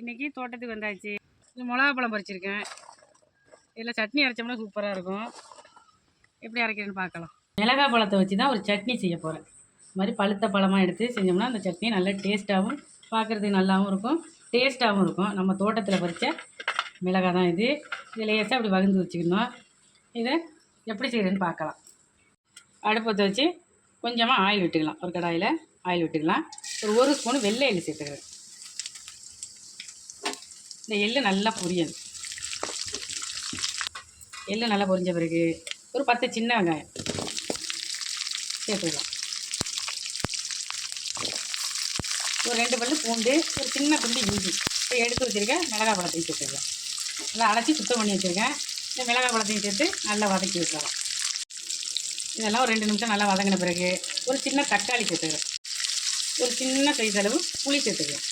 இன்றைக்கி தோட்டத்துக்கு வந்தாச்சு. இது மிளகா பழம் பறிச்சிருக்கேன். இதில் சட்னி அரைச்சோம்னா சூப்பராக இருக்கும். எப்படி அரைக்கிறேன்னு பார்க்கலாம். மிளகா பழத்தை வச்சு தான் ஒரு சட்னி செய்ய போகிறேன் இது மாதிரி பழுத்த பழமாக எடுத்து செஞ்சோம்னா அந்த சட்னி நல்லா டேஸ்ட்டாகவும் பார்க்குறதுக்கு நல்லாவும் இருக்கும். டேஸ்ட்டாகவும் இருக்கும். நம்ம தோட்டத்தில் பறித்த மிளகா தான் இது. இது லேசாக அப்படி வகுந்து வச்சுக்கணும். இதை எப்படி செய்கிறதுன்னு பார்க்கலாம். அடுப்பத்தை வச்சு கொஞ்சமாக ஆயில் விட்டுக்கலாம். ஒரு கடாயில் ஆயில் விட்டுக்கலாம். ஒரு ஒரு ஸ்பூன் வெள்ளை எள்ளு சேர்த்துக்கிறேன். இந்த எள்ளு நல்லா பொரியணும் எள்ளு நல்லா பொரிஞ்ச பிறகு ஒரு பத்து சின்ன வெங்காயம் சேர்த்துக்கலாம். ஒரு ரெண்டு பல்லு பூண்டு ஒரு சின்ன துண்டு இஞ்சி. இப்போ எடுத்து வச்சுருக்கேன். மிளகாய் பழத்தையும் சேர்த்துக்கலாம். நல்லா அலசி சுத்தம் பண்ணி வச்சுருக்கேன். இந்த மிளகாய் பழத்தையும் சேர்த்து நல்லா வதக்கி விட்டுறலாம். இதெல்லாம் ஒரு ரெண்டு நிமிஷம் நல்லா வதங்கின பிறகு ஒரு சின்ன தக்காளி சேர்த்துக்கிறேன் ஒரு சின்ன சைஸ் அளவு புளி சேர்த்துக்கலாம்.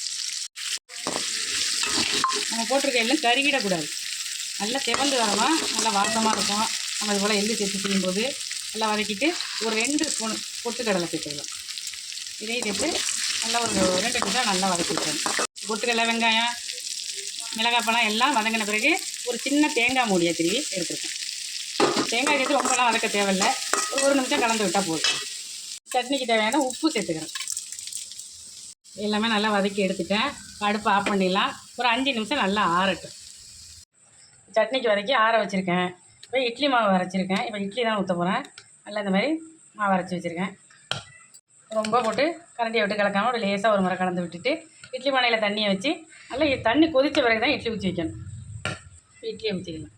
நம்ம போட்டிருக்க எல்லாம் கருகிடக்கூடாது. நல்லா செவந்து வரணும் நல்லா வாசமாக இருக்கும். நம்ம இது போல் எள்ளு சேர்த்து செய்யும்போது நல்லா வதக்கிட்டு ஒரு ரெண்டு ஸ்பூன் பொட்டுக்கடலை சேர்த்துக்கலாம் இதையும் சேர்த்து நல்லா ஒரு ரெண்டு நிமிஷம் நல்லா வதக்கி விட்டுறணும். பொட்டுக்கடலை வெங்காயம் மிளகாப்பழம் எல்லாம் வதங்கின பிறகு ஒரு சின்ன தேங்காய் மூடியை திருவி எடுத்துருக்கேன் தேங்காய் சேர்த்து ரொம்பலாம் வதக்க தேவையில்லை. ஒரு ஒரு நிமிஷம் கலந்து விட்டால் போதும். சட்னிக்கு தேவையான உப்பு சேர்த்துக்கிறேன் எல்லாமே நல்லா வதக்கி எடுத்துட்டேன். அடுப்பு ஆஃப் பண்ணிடலாம். ஒரு அஞ்சு நிமிஷம் நல்லா ஆறட்டும். சட்னிக்கு வதக்கி ஆற வச்சுருக்கேன். இப்போ இட்லி மாவு அரைச்சிருக்கேன். இப்போ இட்லி தான் ஊற்ற போகிறேன் நல்லா இந்த மாதிரி மாவு அரைச்சி வச்சுருக்கேன். ரொம்ப போட்டு கரண்டியை விட்டு கலக்காமல் ஒரு லேசாக ஒரு முறை கலந்து விட்டுட்டு இட்லி பானையில் தண்ணியை வச்சு நல்லா தண்ணி கொதித்த பிறகு தான் இட்லி ஊற்றி வைக்கணும். இட்லியை ஊற்றிக்கலாம்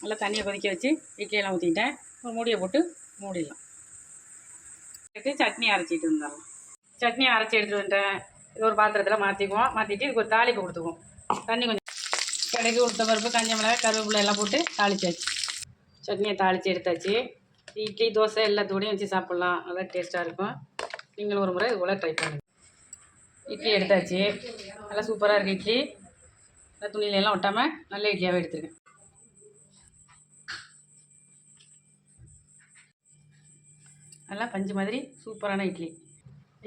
நல்லா தண்ணியை கொதிக்க வச்சு இட்லியெல்லாம் ஊற்றிக்கிட்டேன் ஒரு மூடியை போட்டு மூடிடலாம். சட்னி அரைச்சிட்டு வந்துடலாம். சட்னி அரைச்சி எடுத்துகிட்டு வந்துட்டேன் இது ஒரு பாத்திரத்தில் மாற்றிக்குவோம் மாற்றிட்டு இதுக்கு ஒரு தாளிப்பு கொடுத்துக்குவோம். தண்ணி கொஞ்சம் கடுகு உளுத்த பருப்பு கஞ்சி மிளகாய் கருவேப்பிலை எல்லாம் போட்டு தாளிச்சாச்சு. சட்னியை தாளித்து எடுத்தாச்சு. இட்லி தோசை எல்லாத்தோடையும் வச்சு சாப்பிட்லாம். நல்லா டேஸ்ட்டாக இருக்கும். நீங்கள் ஒரு முறை இது போல் ட்ரை பண்ணுங்கள் இட்லி எடுத்தாச்சு. நல்லா சூப்பராக இருக்குது இட்லி. நல்லா துணியில எல்லாம் ஒட்டாமல் நல்ல இட்லியாகவே எடுத்துருக்கேன் நல்லா பஞ்சு மாதிரி சூப்பரான இட்லி.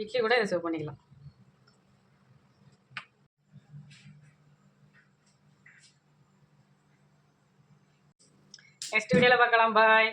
இட்லி கூட இதை சேவ் பண்ணிக்கலாம். நெக்ஸ்ட் வீடியோவில் பார்க்கலாம் பாய்